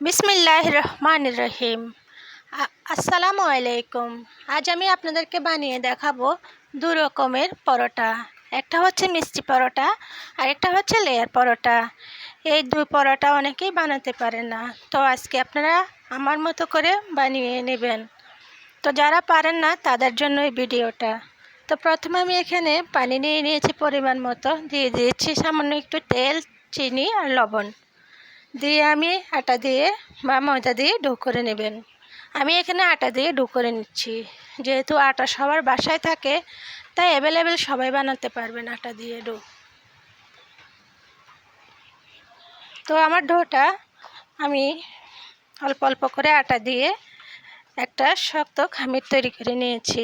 বিসমিল্লাহ রহমান রহিম আসসালামু আলাইকুম। আজ আমি আপনাদেরকে বানিয়ে দেখাবো দু রকমের পরোটা। একটা হচ্ছে মিষ্টি পরোটা আর একটা হচ্ছে লেয়ার পরোটা। এই দুই পরোটা অনেকেই বানাতে পারে না। তো আজকে আপনারা আমার মতো করে বানিয়ে নেবেন। তো যারা পারেন না, তাদের জন্য এই ভিডিওটা। তো প্রথমে আমি এখানে পানি নিয়ে নিয়েছি পরিমাণ মতো। দিয়ে দিয়েছি সামান্য একটু তেল, চিনি আর লবণ। দিয়ে আমি আটা দিয়ে বা ময়দা দিয়ে ডো করে নেবেন। আমি এখানে আটা দিয়ে ডো করে নিচ্ছি। যেহেতু আটা সবার বাসায় থাকে, তাই অ্যাভেলেবেল সবাই বানাতে পারবেন আটা দিয়ে ডো। তো আমার ডোটা আমি অল্প অল্প করে আটা দিয়ে একটা শক্ত খামির তৈরি করে নিয়েছি।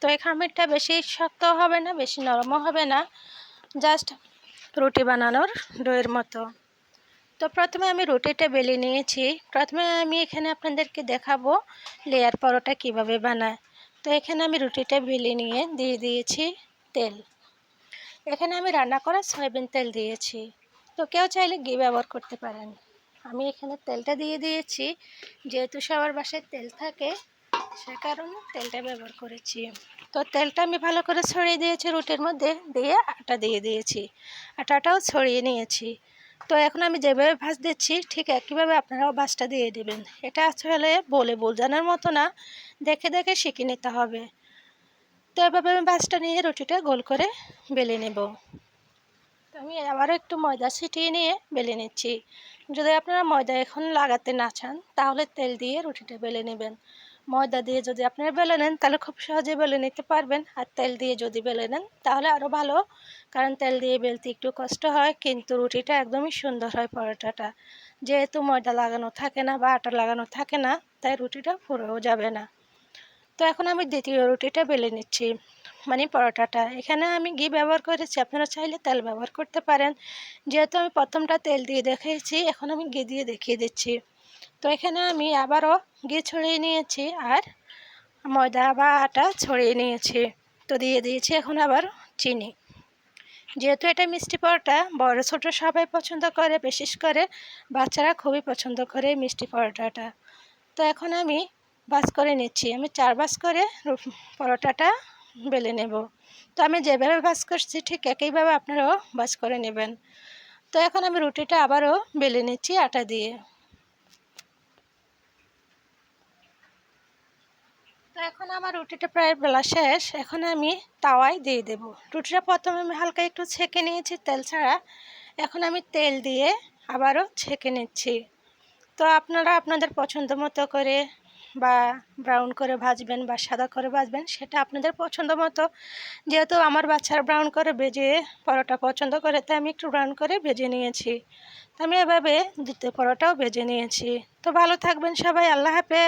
তো এই খামিরটা বেশি শক্ত হবে না, বেশি নরমও হবে না, জাস্ট রুটি বানানোর ডোয়ের মতো। তো প্রথমে আমি রুটিটা বেলে নিয়েছি। প্রথমে আমি এখানে আপনাদেরকে দেখাবো লেয়ার পরোটা কীভাবে বানায়। তো এখানে আমি রুটিটা বেলে নিয়ে দিয়ে দিয়েছি তেল। এখানে আমি রান্না করা সয়াবিন তেল দিয়েছি। তো কেউ চাইলে ঘি ব্যবহার করতে পারেন। আমি এখানে তেলটা দিয়ে দিয়েছি। যেহেতু সবার বাসায় তেল থাকে, সে কারণে তেলটা ব্যবহার করেছি। তো তেলটা আমি ভালো করে ছড়িয়ে দিয়েছি রুটির মধ্যে দিয়ে আটা দিয়ে দিয়েছি। আটাটাও ছড়িয়ে নিয়েছি। তো এখন আমি যেভাবে ভাজ দিচ্ছি, ঠিক একইভাবে আপনারাও ভাজটা দিয়ে দেবেন। এটা আসলে বলে বোঝানোর মতো না, দেখে দেখে শিখে নিতে হবে। তো এভাবে আমি ভাজটা নিয়ে রুটিটা গোল করে বেলে নেব। তো আমি আবারও একটু ময়দা ছিটিয়ে নিয়ে বেলে নিচ্ছি। যদি আপনারা ময়দা এখন লাগাতে না চান, তাহলে তেল দিয়ে রুটিটা বেলে নেবেন। ময়দা দিয়ে যদি আপনারা বেলে নেন, তাহলে খুব সহজে বেলে নিতে পারবেন। আর তেল দিয়ে যদি বেলে নেন, তাহলে আরও ভালো, কারণ তেল দিয়ে বেলতে একটু কষ্ট হয়, কিন্তু রুটিটা একদমই সুন্দর হয় পরোটাটা। যেহেতু ময়দা লাগানো থাকে না বা আটা লাগানো থাকে না, তাই রুটিটা পুরোও যাবে না। তো এখন আমি দ্বিতীয় রুটিটা বেলে নিচ্ছি মানে পরোটাটা। এখানে আমি ঘি ব্যবহার করেছি, আপনারা চাইলে তেল ব্যবহার করতে পারেন। যেহেতু আমি প্রথমটা তেল দিয়ে দেখিয়েছি, এখন আমি ঘি দিয়ে দেখিয়ে দিচ্ছি। তো এখানে আমি আবারও ঘি ছড়িয়ে নিয়েছি আর ময়দা বা আটা ছড়িয়ে নিয়েছি। তো দিয়ে দিয়েছি এখন আবার চিনি। যেহেতু এটা মিষ্টি পরোটা, বড় ছোটো সবাই পছন্দ করে, বিশেষ করে বাচ্চারা খুবই পছন্দ করে মিষ্টি পরোটাটা। তো এখন আমি বাস করে নিচ্ছি। আমি চার বাস করে পরোটাটা বেলে নেব। তো আমি যেভাবে বাস করছি ঠিক একইভাবে আপনারাও বাস করে নেবেন। তো এখন আমি রুটিটা আবারও বেলে নিচ্ছি আটা দিয়ে। তো এখন আমার রুটিটা প্রায় বেলা শেষ। এখন আমি তাওয়ায় দিয়ে দেব। রুটিটা প্রথমে আমি হালকা একটু ছেঁকে নিয়েছি তেল ছাড়া। এখন আমি তেল দিয়ে আবারও ছেঁকে নিচ্ছি। তো আপনারা আপনাদের পছন্দ মতো করে বা ব্রাউন করে ভাজবেন বা সাদা করে ভাজবেন, সেটা আপনাদের পছন্দ মতো। যেহেতু আমার বাচ্চারা ব্রাউন করে ভেজে পরোটা পছন্দ করে, তাই আমি একটু ব্রাউন করে ভেজে নিয়েছি। তো আমি এভাবে দ্বিতীয় পরোটাও ভেজে নিয়েছি। তো ভালো থাকবেন সবাই, আল্লাহ হাফেজ।